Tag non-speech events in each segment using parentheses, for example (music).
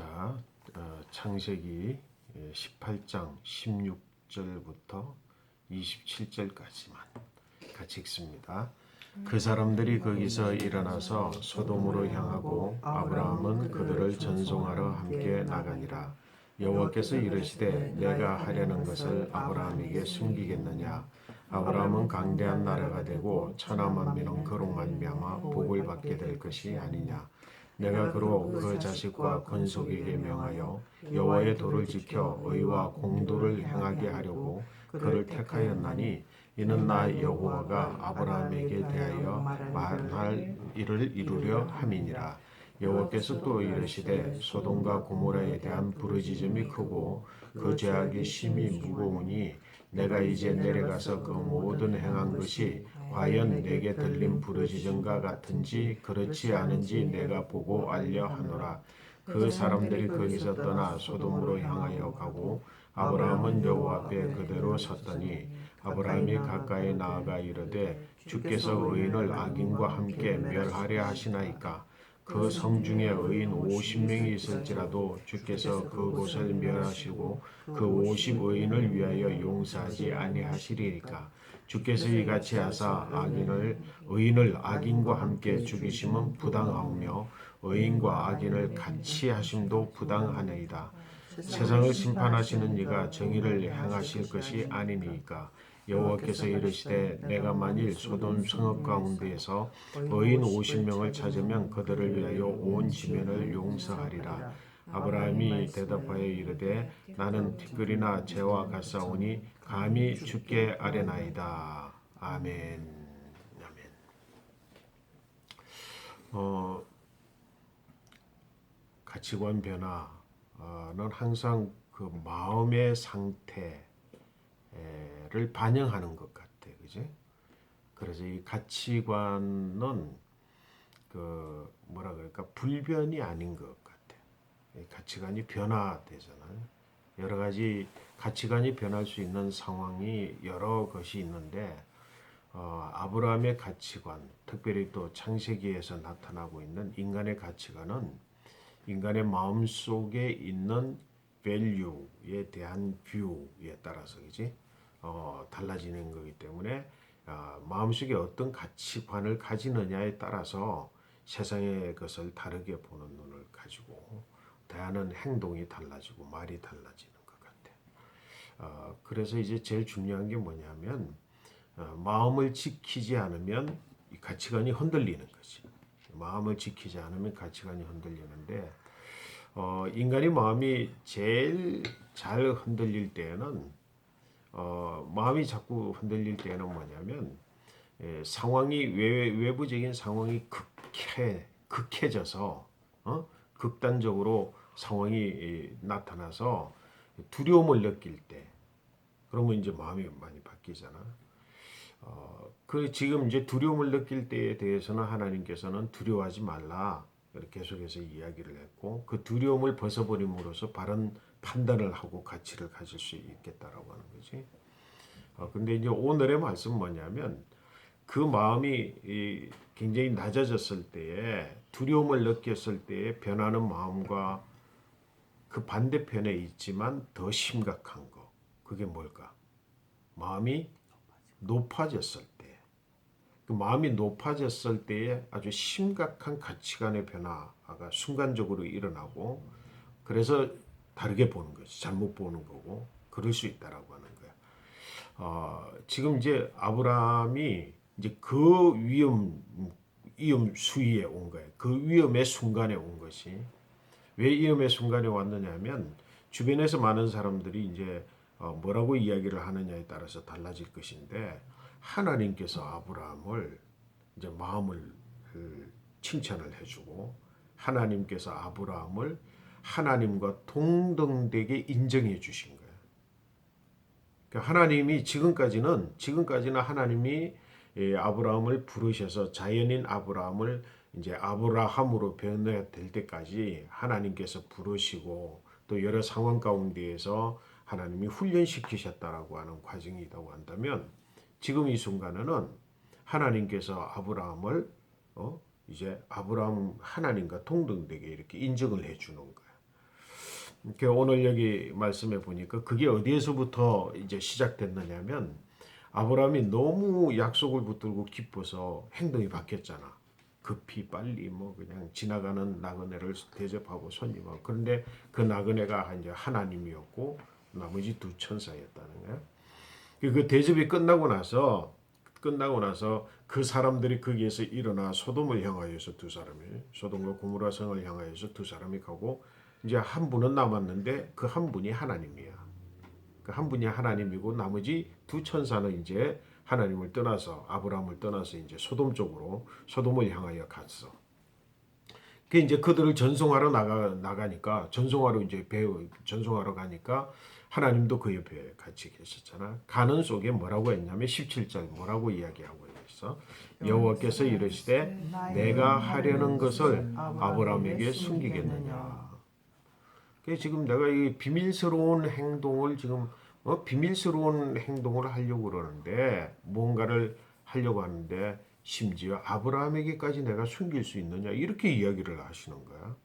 자, 어, 창세기 18장 16절부터 27절까지만 같이 읽습니다. 그 사람들이 거기서 일어나서 소돔으로 향하고 아브라함은 그들을 전송하러 함께 나가니라. 여호와께서 이르시되 내가 하려는 것을 아브라함에게 숨기겠느냐? 아브라함은 강대한 나라가 되고 천하 만민은 그로 말미암아 복을 받게 될 것이 아니냐? 내가 그로 그 자식과 건속에게 명하여 여호와의 도를 지켜 의와 공도를 행하게 하려고 그를 택하였나니 이는 나 여호와가 아브라함에게 대하여 말할 일을 이루려 함이니라. 여호와께서 또 이르시되 소돔과 고모라에 대한 부르짖음이 크고 그 죄악이 심히 무거우니 내가 이제 내려가서 그 모든 행한 것이 과연 내게 들린 부르짖음과 같은지 그렇지 않은지 내가 보고 알려 하노라. 그 사람들이 거기서 떠나 소돔으로 향하여 가고 아브라함은 여호와 앞에 그대로 섰더니 아브라함이 가까이 나아가 이르되 주께서 의인을 악인과 함께 멸하려 하시나이까? 그 성 중에 의인 50명이 있을지라도 주께서 그곳을 멸하시고 그 50의인을 위하여 용서하지 아니하시리이까 주께서 이같이 하사 악인을 의인을 악인과 함께 죽이심은 부당하오며 의인과 악인을 같이 하심도 부당하나이다. 세상을 심판하시는 이가 정의를 행하실 것이 아니니까. 여호와께서 이르시되 내가 만일 소돔 성읍 가운데에서 의인 50명을 찾으면 그들을 위하여 온 지면을 용서하리라. 아브라함이 대답하여 이르되 나는 티끌이나 재와 같사오니 감히 죽게 아뢰나이다. 아멘. 아멘. 어, 가치관 변화는 항상 그 마음의 상태를 반영하는 것 같아, 그지? 그래서 이 가치관은 그 뭐라 그럴까 불변이 아닌 것 같아. 이 가치관이 변화되잖아요. 여러 가지 가치관이 변할 수 있는 상황이 여러 것이 있는데 어, 아브라함의 가치관, 특별히 또 창세기에서 나타나고 있는 인간의 가치관은 인간의 마음 속에 있는 value에 대한 view에 따라서 그지? 어, 달라지는 거기 때문에 어, 마음속에 어떤 가치관을 가지느냐에 따라서 세상의 것을 다르게 보는 눈을 가지고 대하는 행동이 달라지고 말이 달라지는 것 같아. 어, 그래서 이제 제일 중요한 게 뭐냐면 어, 마음을 지키지 않으면 이 가치관이 흔들리는 거지. 마음을 지키지 않으면 가치관이 흔들리는데 어, 인간이 마음이 제일 잘 흔들릴 때에는 어, 마음이 자꾸 흔들릴 때는 뭐냐면 예, 상황이 외, 외부적인 상황이 극해 극해져서 어? 극단적으로 상황이 이, 나타나서 두려움을 느낄 때 그러면 이제 마음이 많이 바뀌잖아. 어, 그 지금 이제 두려움을 느낄 때에 대해서는 하나님께서는 두려워하지 말라 계속해서 이야기를 했고 그 두려움을 벗어버림으로써 바른 판단을 하고 가치를 가질 수 있겠다라고 하는 거지. 어, 근데 이제 오늘의 말씀 뭐냐면 그 마음이 이 굉장히 낮아졌을 때에 두려움을 느꼈을 때에 변하는 마음과 그 반대편에 있지만 더 심각한 거 그게 뭘까? 마음이 높아졌을 때, 그 마음이 높아졌을 때에 아주 심각한 가치관의 변화가 순간적으로 일어나고, 그래서 다르게 보는 거지, 잘못 보는 거고, 그럴 수 있다라고 하는 거야. 어, 지금 이제 아브라함이 이제 그 위험 위험 수위에 온 거예요. 그 위험의 순간에 온 것이 왜 위험의 순간에 왔느냐면 주변에서 많은 사람들이 이제 어, 뭐라고 이야기를 하느냐에 따라서 달라질 것인데 하나님께서 아브라함을 이제 마음을 칭찬을 해주고 하나님께서 아브라함을 하나님과 동등되게 인정해 주신 거예요. 그러니까 하나님이 지금까지는 지금까지는 하나님이 예, 아브라함을 부르셔서 자연인 아브라함을 이제 아브라함으로 변해야 될 때까지 하나님께서 부르시고 또 여러 상황 가운데에서 하나님이 훈련시키셨다라고 하는 과정이 있다고 한다면 지금 이 순간에는 하나님께서 아브라함을 어? 이제 아브라함 하나님과 동등되게 이렇게 인정을 해 주는 거야. 그 오늘 여기 말씀해 보니까 그게 어디에서부터 이제 시작됐느냐면 아브라함이 너무 약속을 붙들고 기뻐서 행동이 바뀌었잖아. 급히 빨리 뭐 그냥 지나가는 나그네를 대접하고 손님하고 그런데 그 나그네가 이제 하나님이었고 나머지 두 천사였다는 거야. 그 대접이 끝나고 나서 끝나고 나서 그 사람들이 거기에서 일어나 소돔을 향하여서 두 사람이 소돔과 고무라 성을 향하여서 두 사람이 가고 이제 한 분은 남았는데 그 한 분이 하나님이야. 그 한 분이 하나님이고 나머지 두 천사는 이제 하나님을 떠나서 아브라함을 떠나서 이제 소돔 쪽으로 소돔을 향하여 갔어. 그 이제 그들을 전송하러 나가 나가니까 전송하러 이제 배우 전송하러 가니까 하나님도 그 옆에 같이 계셨잖아. 가는 속에 뭐라고 했냐면 17절 뭐라고 이야기하고 있어. 여호와께서 이르시되 내가 하려는 것을 아브라함에게 숨기겠느냐. 그 지금 내가 이 비밀스러운 행동을 지금 어? 비밀스러운 행동을 하려고 그러는데 뭔가를 하려고 하는데 심지어 아브라함에게까지 내가 숨길 수 있느냐 이렇게 이야기를 하시는 거야.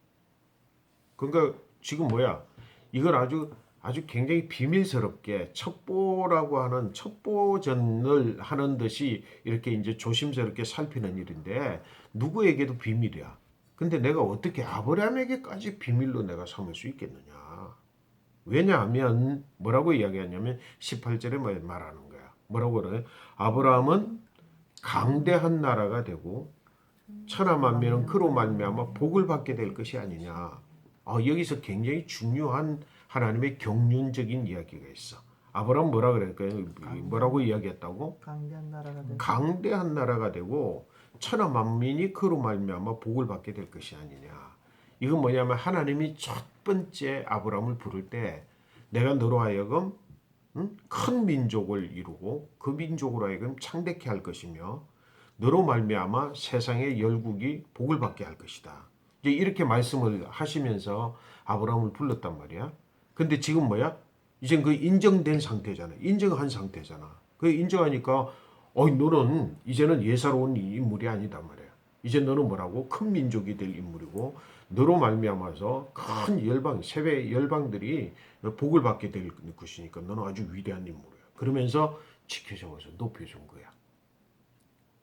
그러니까 지금 뭐야? 이걸 아주 아주 굉장히 비밀스럽게 첩보라고 하는 첩보전을 하는 듯이 이렇게 이제 조심스럽게 살피는 일인데 누구에게도 비밀이야. 근데 내가 어떻게 아브라함에게까지 비밀로 내가 삼을 수 있겠느냐? 왜냐하면 뭐라고 이야기하냐면 18절에 뭐 말하는 거야. 뭐라고 그래? 아브라함은 강대한 나라가 되고 천하 만민은 그로 말미암아 복을 받게 될 것이 아니냐. 아, 여기서 굉장히 중요한 하나님의 경륜적인 이야기가 있어. 아브라함 뭐라 그럴까요? 뭐라고 이야기했다고? 강대한 나라가 되 강대한 나라가 되고 천하 만민이 그로 말미암아 복을 받게 될 것이 아니냐. 이건 뭐냐면 하나님이 첫 번째 아브라함을 부를 때 내가 너로 하여금 응? 큰 민족을 이루고 그 민족으로 하여금 창대케 할 것이며 너로 말미암아 세상의 열국이 복을 받게 할 것이다. 이제 이렇게 말씀을 하시면서 아브라함을 불렀단 말이야. 근데 지금 뭐야? 이제 그 인정된 상태잖아. 인정한 상태잖아. 그 인정하니까 어 너는 이제는 예사로운 인물이 아니다 말이야. 이제 너는 뭐라고 큰 민족이 될 인물이고 너로 말미암아서 큰 열방 세계 열방들이 복을 받게 될 것이니까 너는 아주 위대한 인물이야. 그러면서 지켜줘서 높여준 거야.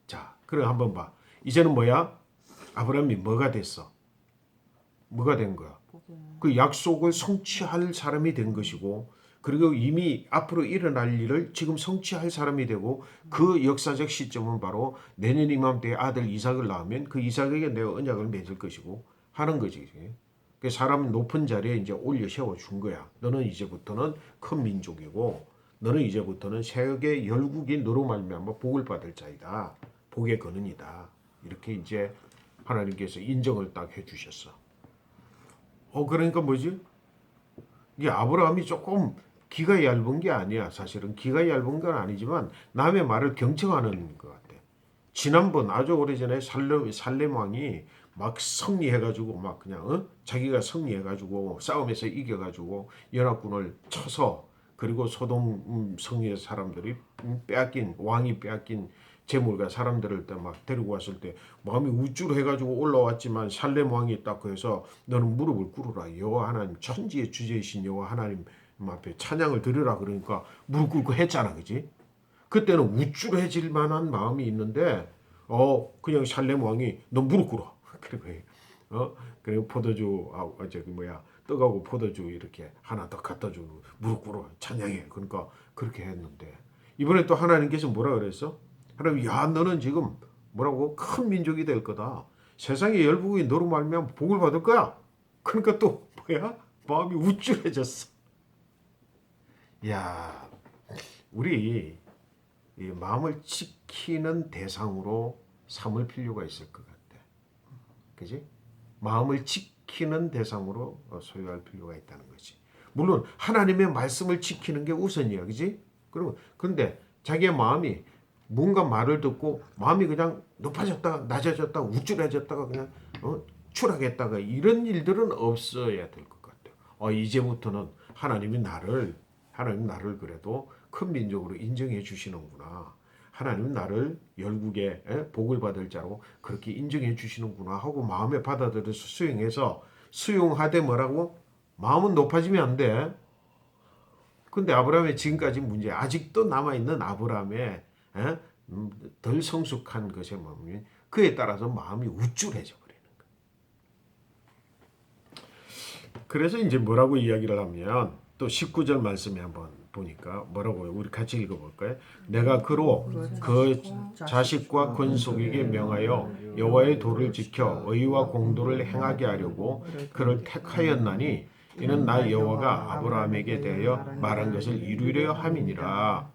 자, 그래 한번 봐. 이제는 뭐야? 아브라함이 뭐가 됐어? 뭐가 된 거야? 그 약속을 성취할 사람이 된 것이고 그리고 이미 앞으로 일어날 일을 지금 성취할 사람이 되고 그 역사적 시점은 바로 내년 이맘때 아들 이삭을 낳으면 그 이삭에게 내가 언약을 맺을 것이고 하는 거지. 그 사람 높은 자리에 이제 올려 세워 준 거야. 너는 이제부터는 큰 민족이고 너는 이제부터는 세계 열국이 너로 말미암아 복을 받을 자이다. 복의 근원이다. 이렇게 이제 하나님께서 인정을 딱 해주셨어. 어 그러니까 뭐지? 이 아브라함이 조금 기가 얇은 게 아니야. 사실은 기가 얇은 건 아니지만 남의 말을 경청하는 것 같아. 지난번 아주 오래전에 살렘, 살렘 왕이 막 승리해가지고 막 그냥 어? 자기가 승리해가지고 싸움에서 이겨가지고 연합군을 쳐서 그리고 소돔 음, 성의 사람들이 음, 빼앗긴 왕이 빼앗긴 재물과 사람들을 막 데리고 왔을 때 마음이 우쭐해가지고 올라왔지만 살렘 왕이 딱 그래서 너는 무릎을 꿇으라. 여호와 하나님 천지의 주제이신 여호와 하나님 앞에 찬양을 드리라 그러니까 무릎 꿇고 했잖아 그지? 그때는 우쭐해질 만한 마음이 있는데 어 그냥 살렘 왕이 너 무릎 꿇어 그리고 어? 그리고 포도주 아 저기 뭐야 떡하고 포도주 이렇게 하나 더 갖다 주고 무릎 꿇어 찬양해. 그러니까 그렇게 했는데. 이번에 또 하나님께서 뭐라 그랬어? 하나님 야 너는 지금 뭐라고? 큰 민족이 될 거다. 세상의 열국이 너로 말면 복을 받을 거야. 그러니까 또 뭐야? 마음이 우쭐해졌어. 야 우리 이 마음을 지키는 대상으로 삼을 필요가 있을 것 같아. 그지? 마음을 지키는 대상으로 소유할 필요가 있다는 거지. 물론 하나님의 말씀을 지키는 게 우선이야. 그지? 그러면 근데 자기의 마음이 뭔가 말을 듣고 마음이 그냥 높아졌다가 낮아졌다가 우쭐해졌다가 그냥 어, 추락했다가 이런 일들은 없어야 될 것 같아. 어, 이제부터는 하나님이 나를 하나님 나를 그래도 큰 민족으로 인정해 주시는구나. 하나님 나를 열국에 복을 받을 자로 그렇게 인정해 주시는구나 하고 마음에 받아들여서 수용해서 수용하되 뭐라고 마음은 높아지면 안 돼. 근데 아브라함의 지금까지 문제 아직도 남아 있는 아브라함의 에? 음, 덜 성숙한 것의 마음이 그에 따라서 마음이 우쭐해져 버리는 거예요. 그래서 이제 뭐라고 이야기를 하면 또 19절 말씀에 한번 보니까 뭐라고요? 우리 같이 읽어볼까요? 내가 그로 그 자식과 권속에게 명하여 여호와의 도를 지켜 의와 공도를 행하게 하려고 그를 택하였나니 이는 나 여호와가 아브라함에게 대하여 말한 것을 이루려 함이니라.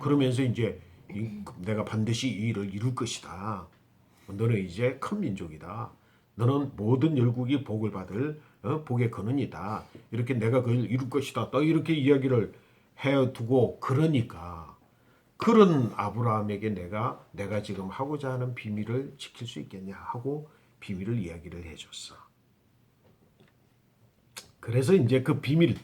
그러면서 이제 이- 내가 반드시 이 일을 이룰 것이다. 너는 이제 큰 민족이다. 너는 모든 열국이 복을 받을 어, 복의 근원이다. 이렇게 내가 그걸 이룰 것이다. 또 이렇게 이야기를 해두고 그러니까 그런 아브라함에게 내가 내가 지금 하고자 하는 비밀을 지킬 수 있겠냐 하고 비밀을 이야기를 해줬어. 그래서 이제 그 비밀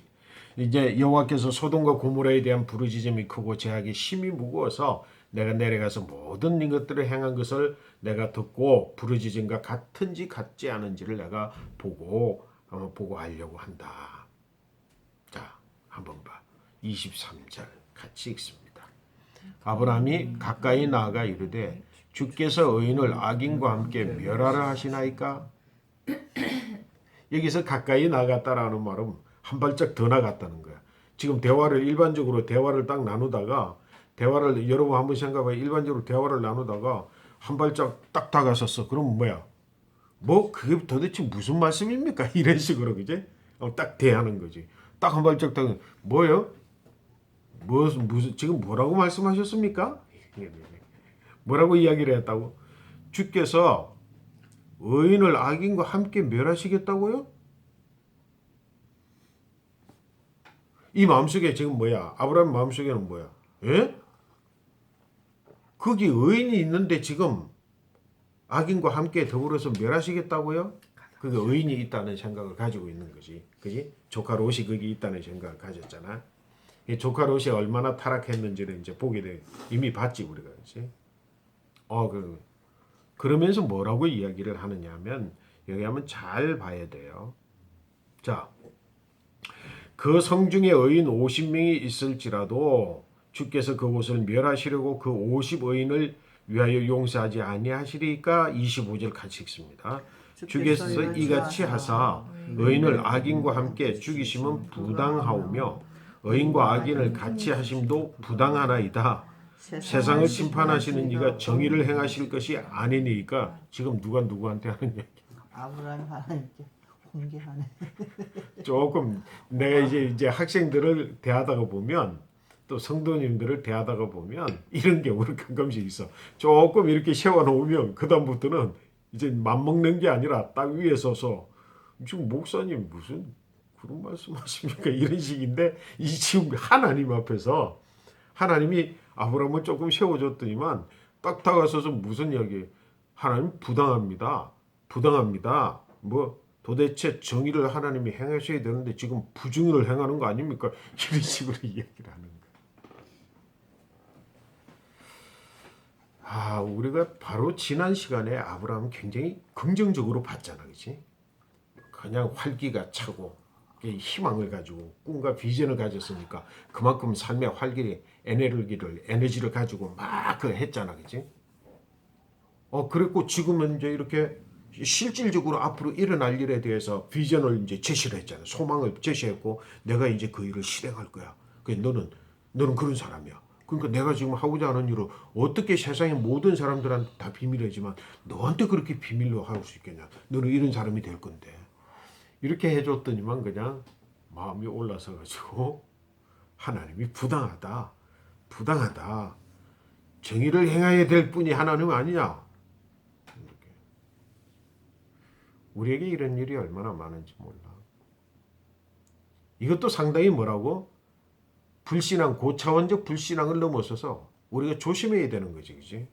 이제 여호와께서 소돔과 고모라에 대한 부르짖음이 크고 제약이 심히 무거워서 내가 내려가서 모든 이것들을 행한 것을 내가 듣고 부르짖음과 같은지 같지 않은지를 내가 보고 어, 보고 하려고 한다. 자, 한번 봐. 23절 같이 읽습니다. 아브라함이 가까이 나아가 이르되 주께서 의인을 악인과 함께 멸하라 하시나이까? 여기서 가까이 나갔다라는 말은 한 발짝 더 나갔다는 거야. 지금 대화를 일반적으로 대화를 딱 나누다가 대화를 여러분 한번 생각해봐요. 일반적으로 대화를 나누다가 한 발짝 딱 다가섰어. 그럼 뭐야? 뭐 그게 도대체 무슨 말씀입니까? (laughs) 이런 식으로 그지? 어, 딱 대하는 거지. 딱 한 발짝 딱 뭐요? 무슨 무슨 지금 뭐라고 말씀하셨습니까? 뭐라고 이야기를 했다고? 주께서 의인을 악인과 함께 멸하시겠다고요? 이 마음속에 지금 뭐야? 아브라함 마음속에는 뭐야? 예? 거기 의인이 있는데 지금 악인과 함께 더불어서 멸하시겠다고요? 그게 의인이 있다는 생각을 가지고 있는 거지. 그지? 조카 롯이 거기 있다는 생각을 가졌잖아. 이 조카 롯이 얼마나 타락했는지를 이제 보게 돼. 이미 봤지 우리가. 그지? 어, 그 그러면서 뭐라고 이야기를 하느냐면 여기 하면 잘 봐야 돼요. 자, 그 성중에 의인 50명이 있을지라도 주께서 그곳을 멸하시려고 그 50의인을 위하여 용서하지 아니하시리까 25절 같이 읽습니다. 주께서 이같이 하사 의인을 악인과 함께 죽이심은 부당하오며 의인과 악인을 같이 하심도 부당하나이다. 세상을 심판하시는 이가 정의를 행하실 것이 아니니까 지금 누가 누구한테 하는 얘기 아브라함 하나님께 공개하네. 조금 내가 이제 이제 학생들을 대하다가 보면 또 성도님들을 대하다가 보면 이런 경우는 가끔씩 있어 조금 이렇게 세워 놓으면 그 다음부터는 이제 맘먹는 게 아니라 딱 위에 서서 지금 목사님 무슨 그런 말씀하십니까? (laughs) 이런 식인데 이 지금 하나님 앞에서 하나님이 아브라함을 조금 세워줬더니만 딱 다가서서 무슨 이야기? 하나님 부당합니다. 부당합니다. 뭐 도대체 정의를 하나님이 행하셔야 되는데 지금 부정의를 행하는 거 아닙니까? (laughs) 이런 식으로 이야기를 하는 아 우리가 바로 지난 시간에 아브라함 굉장히 긍정적으로 봤잖아 그치? 그냥 활기가 차고 이 희망을 가지고 꿈과 비전을 가졌으니까 그만큼 삶의 활기를 에너지를 에너지를 가지고 막그 했잖아, 그지? 어 그랬고 지금은 이제 이렇게 실질적으로 앞으로 일어날 일에 대해서 비전을 이제 제시를 했잖아, 소망을 제시했고 내가 이제 그 일을 실행할 거야. 그 너는 너는 그런 사람이야. 그러니까 내가 지금 하고자 하는 일을 어떻게 세상의 모든 사람들한테 다 비밀이지만 너한테 그렇게 비밀로 할 수 있겠냐? 너는 이런 사람이 될 건데. 이렇게 해줬더니만 그냥 마음이 올라서 가지고 (laughs) 하나님이 부당하다, 부당하다. 정의를 행해야 될 뿐이 하나님 아니냐? 이렇게. 우리에게 이런 일이 얼마나 많은지 몰라. 이것도 상당히 뭐라고? 불신앙, 고차원적 불신앙을 넘어서서 우리가 조심해야 되는 거지, 그지?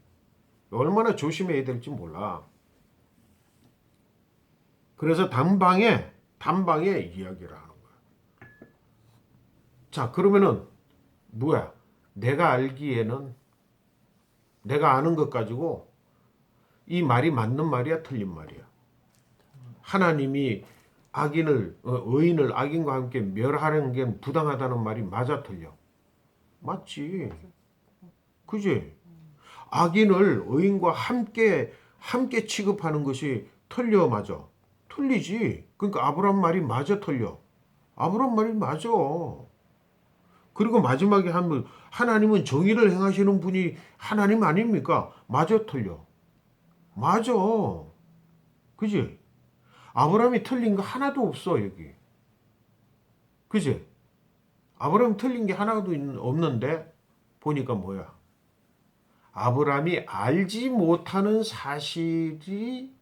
얼마나 조심해야 될지 몰라. 그래서 단방에 단방에 이야기를 하는 거야. 자, 그러면은 뭐야? 내가 알기에는 내가 아는 것 가지고 이 말이 맞는 말이야, 틀린 말이야. 하나님이 악인을 어, 의인을 악인과 함께 멸하는 게 부당하다는 말이 맞아 틀려? 맞지. 그지? 악인을 의인과 함께 함께 취급하는 것이 틀려 맞아. 틀리지. 그러니까 아브라함 말이 맞아 틀려. 아브라함 말이 맞아. 그리고 마지막에 하면 하나님은 정의를 행하시는 분이 하나님 아닙니까? 맞아 틀려. 맞아. 그지? 아브라함이 틀린 거 하나도 없어 여기. 그지? 아브라함 틀린 게 하나도 없는데 보니까 뭐야? 아브라함이 알지 못하는 사실이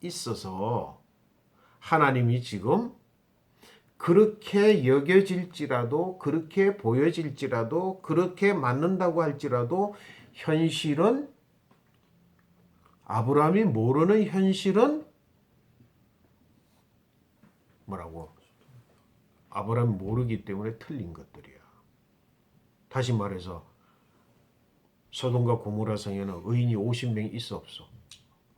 있어서 하나님이 지금 그렇게 여겨질지라도 그렇게 보여질지라도 그렇게 맞는다고 할지라도 현실은 아브라함이 모르는 현실은 뭐라고? 아브라함이 모르기 때문에 틀린 것들이야. 다시 말해서 소돔과 고모라 성에는 의인이 50명이 있어 없어?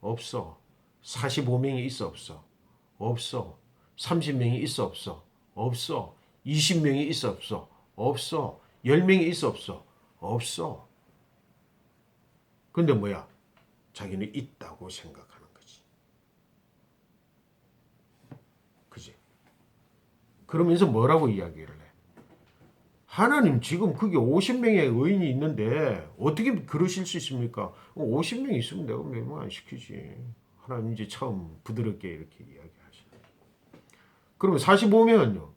없어. 45명이 있어 없어? 없어. 30명이 있어 없어? 없어. 20명이 있어 없어? 없어. 10명이 있어 없어? 없어. 근데 뭐야? 자기는 있다고 생각하는 거지. 그지? 그러면서 뭐라고 이야기를 해? 하나님 지금 그게 50명의 의인이 있는데 어떻게 그러실 수 있습니까? 50명 있으면 내가 멸망 안 시키지. 하나님 이제 처음 부드럽게 이렇게 이야기하시네. 그러면 45명은요?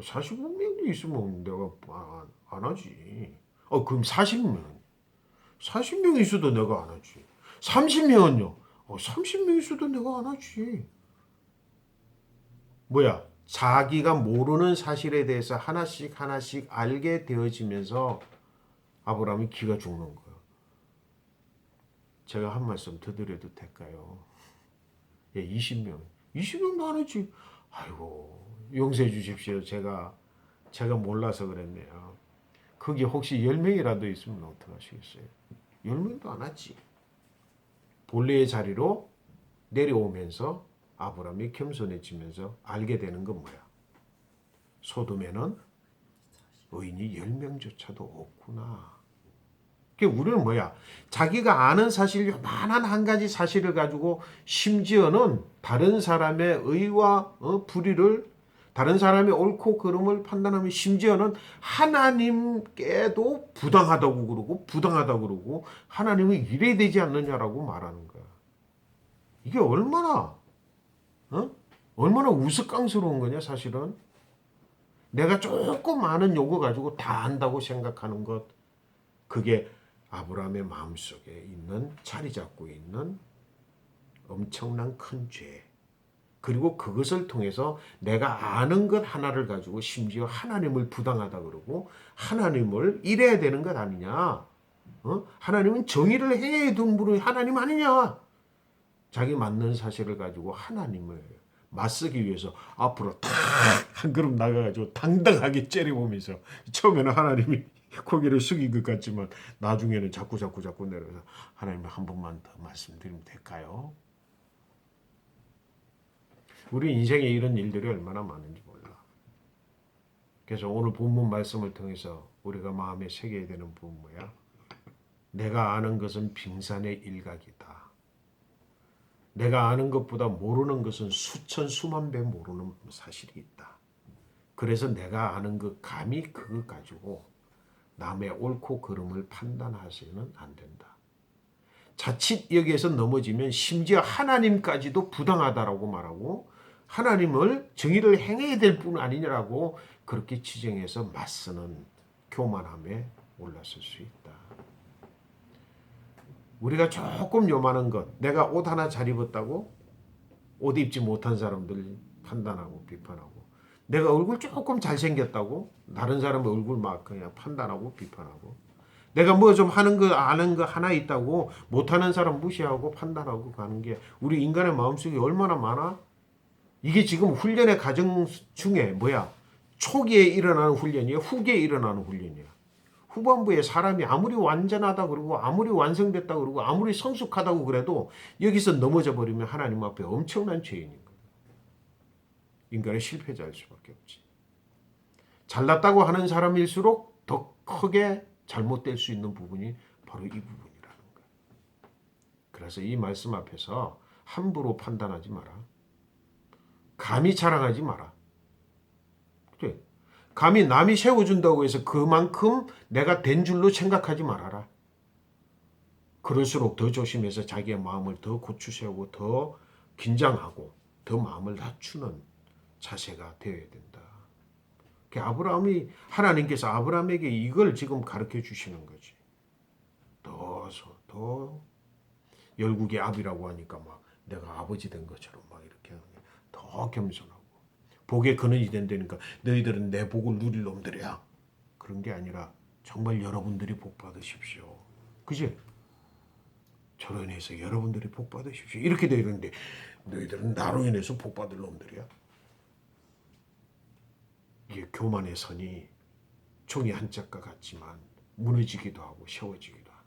45명도 있으면 내가 안, 안 하지. 어, 그럼 40명. 40명 있어도 내가 안 하지. 30명은요? 어, 30명 있어도 내가 안 하지. 뭐야? 자기가 모르는 사실에 대해서 하나씩 하나씩 알게 되어지면서 아브라함이 기가 죽는 거예요. 제가 한 말씀 더 드려도 될까요? 예, 20명. 20명도 안 했지. 아이고, 용서해 주십시오. 제가, 제가 몰라서 그랬네요. 거기 혹시 10명이라도 있으면 어떡하시겠어요? 10명도 안 왔지. 본래의 자리로 내려오면서 아브라함이 겸손해지면서 알게 되는 건 뭐야? 소돔에는 의인이 10명조차도 없구나. 그게 우리는 뭐야? 자기가 아는 사실 요만한 한 가지 사실을 가지고 심지어는 다른 사람의 의와 어, 불의를 다른 사람의 옳고 그름을 판단하면 심지어는 하나님께도 부당하다고 그러고 부당하다고 그러고 하나님은 이래야 되지 않느냐라고 말하는 거야. 이게 얼마나 어? 얼마나 우스꽝스러운 거냐 사실은 내가 조금 아는 요거 가지고 다 안다고 생각하는 것 그게 아브라함의 마음속에 있는 자리 잡고 있는 엄청난 큰 죄. 그리고 그것을 통해서 내가 아는 것 하나를 가지고 심지어 하나님을 부당하다 그러고 하나님을 이래야 되는 것 아니냐? 어? 하나님은 정의를 해야 둔 분이 하나님 아니냐? 자기 맞는 사실을 가지고 하나님을 맞서기 위해서 앞으로 탁한 걸음 나가가지고 당당하게 째려보면서 처음에는 하나님이 고개를 숙인 것 같지만 나중에는 자꾸 자꾸 자꾸 내려서 하나님 한 번만 더 말씀드리면 될까요? 우리 인생에 이런 일들이 얼마나 많은지 몰라. 그래서 오늘 본문 말씀을 통해서 우리가 마음에 새겨야 되는 부분 뭐야? 내가 아는 것은 빙산의 일각이다. 내가 아는 것보다 모르는 것은 수천 수만 배 모르는 사실이 있다. 그래서 내가 아는 것 감히 그것 가지고 남의 옳고 그름을 판단하시는 안 된다. 자칫 여기에서 넘어지면 심지어 하나님까지도 부당하다라고 말하고 하나님을 정의를 행해야 될 뿐 아니냐라고 그렇게 지정해서 맞서는 교만함에 올랐을 수 있다. 우리가 조금 요만한 것, 내가 옷 하나 잘 입었다고 옷 입지 못한 사람들 판단하고 비판하고, 내가 얼굴 조금 잘생겼다고 다른 사람의 얼굴 막 그냥 판단하고 비판하고, 내가 뭐 좀 하는 거 아는 거 하나 있다고 못하는 사람 무시하고 판단하고 가는 게 우리 인간의 마음속에 얼마나 많아? 이게 지금 훈련의 과정 중에 뭐야? 초기에 일어나는 훈련이야, 후기에 일어나는 훈련이야. 후반부에 사람이 아무리 완전하다 그러고 아무리 완성됐다 그러고 아무리 성숙하다고 그래도 여기서 넘어져 버리면 하나님 앞에 엄청난 거예요. 인간의 실패자일 수밖에 없지. 잘났다고 하는 사람일수록 더 크게 잘못될 수 있는 부분이 바로 이 부분이라는 거야. 그래서 이 말씀 앞에서 함부로 판단하지 마라. 감히 자랑하지 마라. 그래. 감히 남이 세워준다고 해서 그만큼 내가 된 줄로 생각하지 말아라. 그럴수록 더 조심해서 자기의 마음을 더 고추 세우고 더 긴장하고 더 마음을 낮추는 자세가 되어야 된다. 그 아브라함이 하나님께서 아브라함에게 이걸 지금 가르쳐 주시는 거지. 더, 소- 더 열국의 아비라고 하니까 막 내가 아버지 된 것처럼 막 이렇게 더 겸손하고 복의 근원이 된다니까 너희들은 내 복을 누릴 놈들이야. 그런 게 아니라 정말 여러분들이 복 받으십시오. 그지? 저로 인해서 여러분들이 복 받으십시오. 이렇게 되어 있는데 너희들은 나로 인해서 복 받을 놈들이야. 이게 교만의 선이 종이 한 짝과 같지만 무너지기도 하고 세워지기도 하는.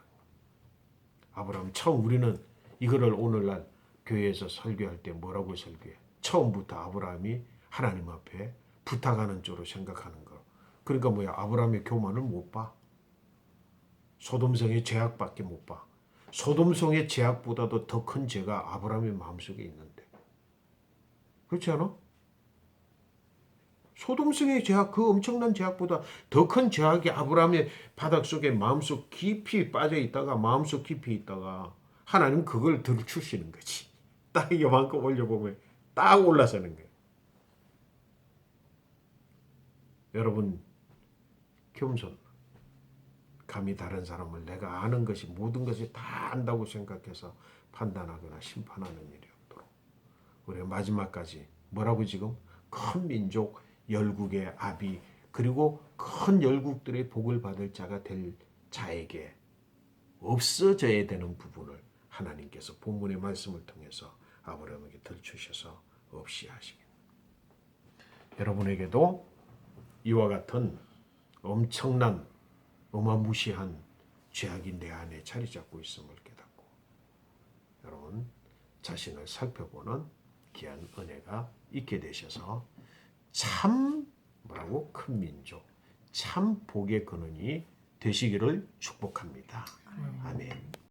아브라함 처음 우리는 이거를 오늘날 교회에서 설교할 때 뭐라고 설교해? 처음부터 아브라함이 하나님 앞에 부탁하는 쪽으로 생각하는 거. 그러니까 뭐야? 아브라함의 교만을 못 봐. 소돔성의 죄악밖에 못 봐. 소돔성의 죄악보다도 더 큰 죄가 아브라함의 마음속에 있는데. 그렇지 않아? 소돔성의 죄악 그 엄청난 죄악보다 더 큰 죄악이 아브라함의 바닥 속에 마음속 깊이 빠져 있다가 마음속 깊이 있다가 하나님 그걸 들추시는 거지. 딱 요만큼 올려보면 딱 올라서는 거예요. 여러분 겸손. 감히 다른 사람을 내가 아는 것이 모든 것이 다 안다고 생각해서 판단하거나 심판하는 일이 없도록 우리가 마지막까지 뭐라고 지금 큰 민족 열국의 아비 그리고 큰 열국들의 복을 받을 자가 될 자에게 없어져야 되는 부분을 하나님께서 본문의 말씀을 통해서 아브라함에게 들추셔서 없이 하시길. 여러분에게도 이와 같은 엄청난 어마무시한 죄악이 내 안에 자리 잡고 있음을 깨닫고 여러분 자신을 살펴보는 귀한 은혜가 있게 되셔서 참 뭐라고 큰 민족 참 복의 근원이 되시기를 축복합니다. 아멘.